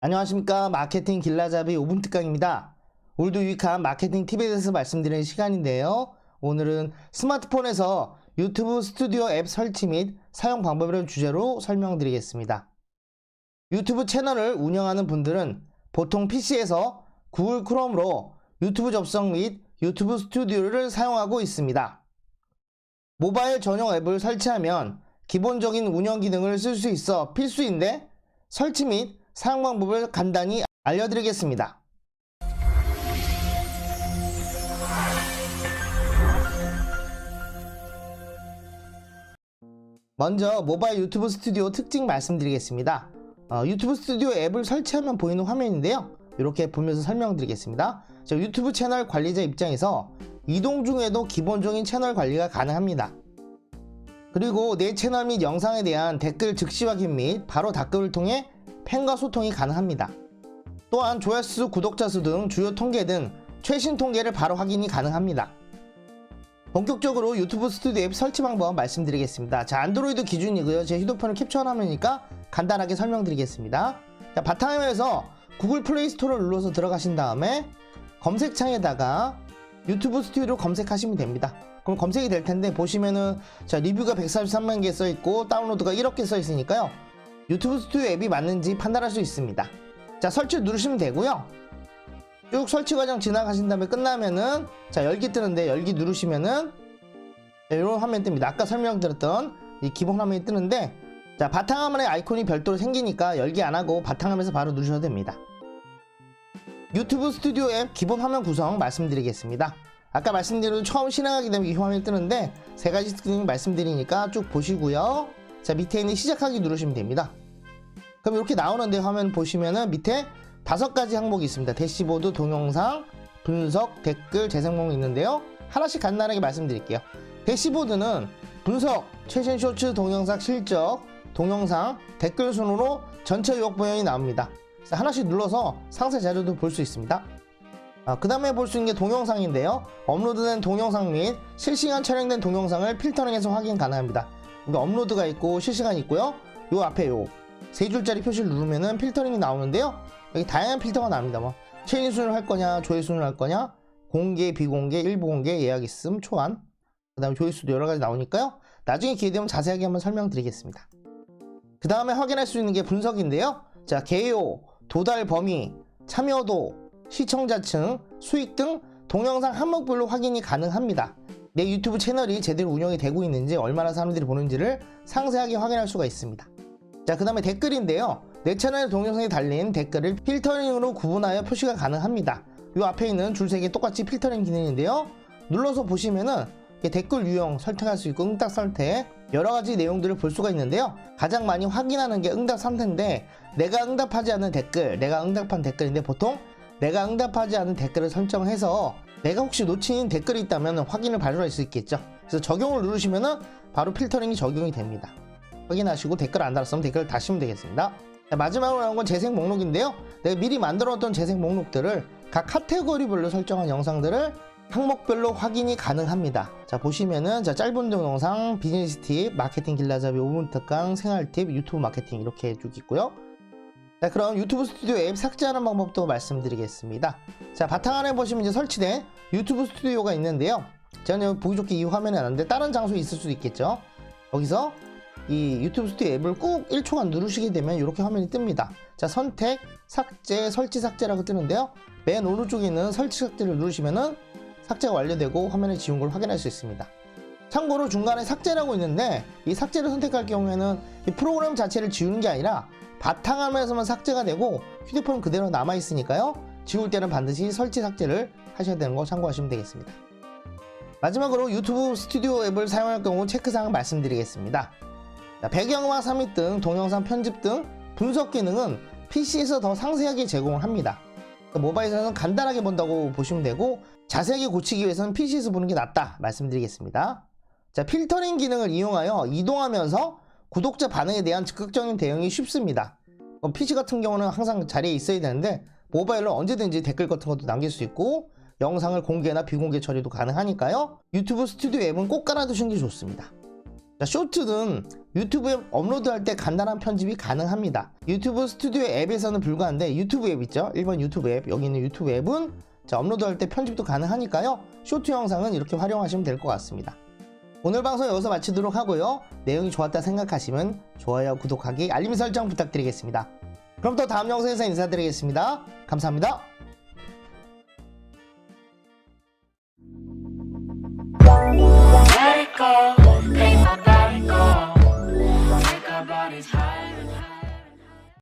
안녕하십니까 마케팅 길라잡이 5분 특강입니다. 오늘도 유익한 마케팅 팁에 대해서 말씀드리는 시간인데요. 오늘은 스마트폰에서 유튜브 스튜디오 앱 설치 및 사용 방법이라는 주제로 설명드리겠습니다. 유튜브 채널을 운영하는 분들은 보통 PC에서 구글 크롬으로 유튜브 접속 및 유튜브 스튜디오를 사용하고 있습니다. 모바일 전용 앱을 설치하면 기본적인 운영 기능을 쓸 수 있어 필수인데 설치 및 사용 방법을 간단히 알려드리겠습니다. 먼저 모바일 유튜브 스튜디오 특징 말씀드리겠습니다. 어, 유튜브 스튜디오 앱을 설치하면 보이는 화면인데요. 이렇게 보면서 설명드리겠습니다. 자, 유튜브 채널 관리자 입장에서 이동 중에도 기본적인 채널 관리가 가능합니다. 그리고 내 채널 및 영상에 대한 댓글 즉시 확인 및 바로 답글을 통해 팬과 소통이 가능합니다. 또한 조회수, 구독자 수 등 주요 통계 등 최신 통계를 바로 확인이 가능합니다. 본격적으로 유튜브 스튜디오 앱 설치 방법 말씀드리겠습니다. 자, 안드로이드 기준이고요. 제 휴대폰을 캡처한 화면이니까 간단하게 설명드리겠습니다. 자, 바탕화면에서 구글 플레이 스토어를 눌러서 들어가신 다음에 검색창에다가 유튜브 스튜디오를 검색하시면 됩니다. 그럼 검색이 될 텐데 보시면은 자, 리뷰가 143만 개 써 있고 다운로드가 1억 개 써 있으니까요. 유튜브 스튜디오 앱이 맞는지 판단할 수 있습니다. 자, 설치 누르시면 되고요. 쭉 설치 과정 지나가신 다음에 끝나면은 자, 열기 뜨는데 열기 누르시면은 자, 이런 화면 뜹니다. 아까 설명드렸던 이 기본 화면이 뜨는데 자, 바탕화면에 아이콘이 별도로 생기니까 열기 안 하고 바탕화면에서 바로 누르셔도 됩니다. 유튜브 스튜디오 앱 기본 화면 구성 말씀드리겠습니다. 아까 말씀드린 처음 실행하게 되면 이 화면이 뜨는데 세 가지 특징 말씀드리니까 쭉 보시고요. 자, 밑에 있는 시작하기 누르시면 됩니다. 그럼 이렇게 나오는데 화면 보시면은 밑에 다섯 가지 항목이 있습니다. 대시보드, 동영상, 분석, 댓글, 재생목이 있는데요. 하나씩 간단하게 말씀드릴게요. 대시보드는 분석, 최신 쇼츠, 동영상 실적, 동영상, 댓글 순으로 전체 요약 보형이 나옵니다. 하나씩 눌러서 상세 자료도 볼 수 있습니다. 그 다음에 볼 수 있는 게 동영상인데요. 업로드된 동영상 및 실시간 촬영된 동영상을 필터링해서 확인 가능합니다. 여기 업로드가 있고 실시간 있고요. 요 앞에 요 세 줄짜리 표시를 누르면은 필터링이 나오는데요. 여기 다양한 필터가 나옵니다. 뭐 체인 순을 할 거냐, 조회 순을 할 거냐, 공개, 비공개, 일부 공개, 예약 있음, 초안, 그다음에 조회수도 여러 가지 나오니까요. 나중에 기회 되면 자세하게 한번 설명드리겠습니다. 그 다음에 확인할 수 있는 게 분석인데요. 자, 개요, 도달 범위, 참여도, 시청자층, 수익 등 동영상 항목별로 확인이 가능합니다. 내 유튜브 채널이 제대로 운영이 되고 있는지 얼마나 사람들이 보는지를 상세하게 확인할 수가 있습니다. 자, 그 다음에 댓글인데요. 내 채널 동영상에 달린 댓글을 필터링으로 구분하여 표시가 가능합니다. 이 앞에 있는 줄세개 똑같이 필터링 기능인데요. 눌러서 보시면은 댓글 유형 설정할 수 있고 응답 상태 여러 가지 내용들을 볼 수가 있는데요. 가장 많이 확인하는 게 응답 상태인데 내가 응답하지 않은 댓글, 내가 응답한 댓글인데 보통 내가 응답하지 않은 댓글을 설정해서 내가 혹시 놓친 댓글이 있다면 확인을 발효할 수 있겠죠. 그래서 적용을 누르시면은 바로 필터링이 적용이 됩니다. 확인하시고 댓글 안 달았으면 댓글을 다시면 되겠습니다. 자, 마지막으로 나온 건 재생 목록인데요. 내가 미리 만들어놨던 재생 목록들을 각 카테고리별로 설정한 영상들을 항목별로 확인이 가능합니다. 자 보시면은 자 짧은 동영상, 비즈니스 팁, 마케팅 길라잡이 5분 특강, 생활 팁, 유튜브 마케팅 이렇게 쭉 있고요. 자 그럼 유튜브 스튜디오 앱 삭제하는 방법도 말씀드리겠습니다. 자 바탕화면에 보시면 이제 설치된 유튜브 스튜디오가 있는데요. 저는 보기 좋게 이 화면에 놨는데 다른 장소에 있을 수도 있겠죠. 여기서 이 유튜브 스튜디오 앱을 꼭 1초간 누르시게 되면 이렇게 화면이 뜹니다. 자, 선택, 삭제, 설치 삭제라고 뜨는데요. 맨 오른쪽에 있는 설치 삭제를 누르시면은 삭제가 완료되고 화면에 지운 걸 확인할 수 있습니다. 참고로 중간에 삭제라고 있는데 이 삭제를 선택할 경우에는 이 프로그램 자체를 지우는 게 아니라 바탕화면에서만 삭제가 되고 휴대폰 그대로 남아 있으니까요. 지울 때는 반드시 설치 삭제를 하셔야 되는 거 참고하시면 되겠습니다. 마지막으로 유튜브 스튜디오 앱을 사용할 경우 체크사항 말씀드리겠습니다. 자, 배경화 삽입 등 동영상 편집 등 분석 기능은 PC에서 더 상세하게 제공을 합니다. 그러니까 모바일에서는 간단하게 본다고 보시면 되고 자세하게 고치기 위해서는 PC에서 보는 게 낫다 말씀드리겠습니다. 자, 필터링 기능을 이용하여 이동하면서 구독자 반응에 대한 적극적인 대응이 쉽습니다. PC 같은 경우는 항상 자리에 있어야 되는데 모바일로 언제든지 댓글 같은 것도 남길 수 있고 영상을 공개나 비공개 처리도 가능하니까요. 유튜브 스튜디오 앱은 꼭 깔아두시는 게 좋습니다. 자, 쇼트는 유튜브에 업로드할 때 간단한 편집이 가능합니다. 유튜브 스튜디오 앱에서는 불가한데 유튜브 앱 있죠? 1번 유튜브 앱, 여기 있는 유튜브 앱은 자, 업로드할 때 편집도 가능하니까요. 쇼트 영상은 이렇게 활용하시면 될 것 같습니다. 오늘 방송 여기서 마치도록 하고요. 내용이 좋았다 생각하시면 좋아요, 구독하기, 알림 설정 부탁드리겠습니다. 그럼 또 다음 영상에서 인사드리겠습니다. 감사합니다. Go.